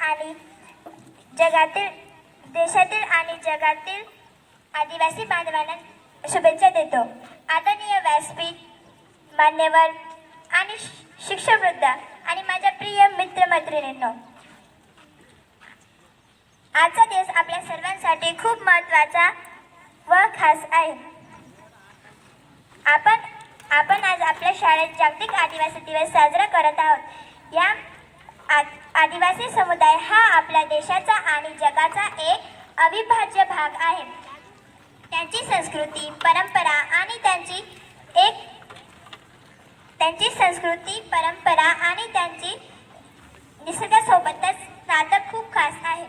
आणि जगातील देशातील आणि जगातील आदिवासी बांधवांना शुभेच्छा देतो. आदरणीय व्यासपीठ मान्यवर आणि शिक्षवृद्ध आणि माझ्या प्रिय मित्रमैत्रिणींनो आजचा दिवस आपल्या सर्वांसाठी खूप महत्त्वाचा व खास आहे. आपण आपण आज आपल्या शाळेत जागतिक आदिवासी दिवस साजरा करत आहोत. या आदिवासी समुदाय हा आपल्या देशाचा आणि जगाचा एक अविभाज्य भाग आहे. त्यांची संस्कृती परंपरा आणि त्यांची एक त्यांची संस्कृती परंपरा आणि त्यांची निसर्गासोबतच नातं खूप खास आहे.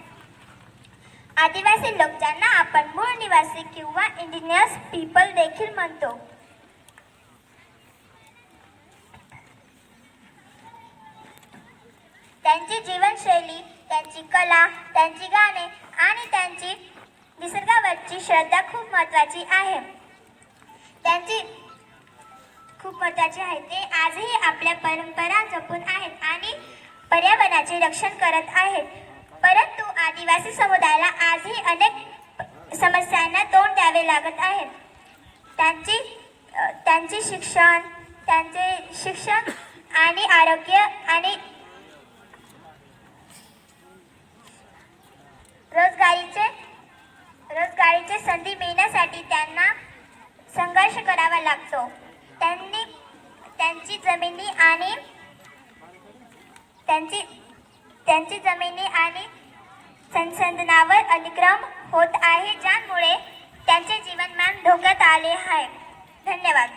आदिवासी लोक ज्यांना आपण मूळ निवासी किंवा इंडिजिनियस पीपल देखील म्हणतो त्यांची जीवनशैली त्यांची कला त्यांची गाणे आणि त्यांची निसर्गावरची श्रद्धा खूप महत्त्वाची आहे. त्यांची खूप महत्त्वाची आहे. ते आजही आपल्या परंपरा जपून आहेत आणि पर्यावरणाचे रक्षण करत आहेत. परंतु आदिवासी समुदायाला आजही अनेक समस्यांना तोंड द्यावे लागत आहे. त्यांची त्यांची त्यांचे शिक्षण त्यांचे शिक्षण आणि आरोग्य आणि रोजगारीचे रोजगारीचे संधी मिळण्यासाठी त्यांना संघर्ष करावा लागतो. त्यांनी त्यांची जमिनी आणि त्यांची त्यांची जमिनी आणि संसाधनावर अतिक्रम होत आहे ज्यामुळे त्यांचे जीवनमान धोक्यात आले आहे. धन्यवाद.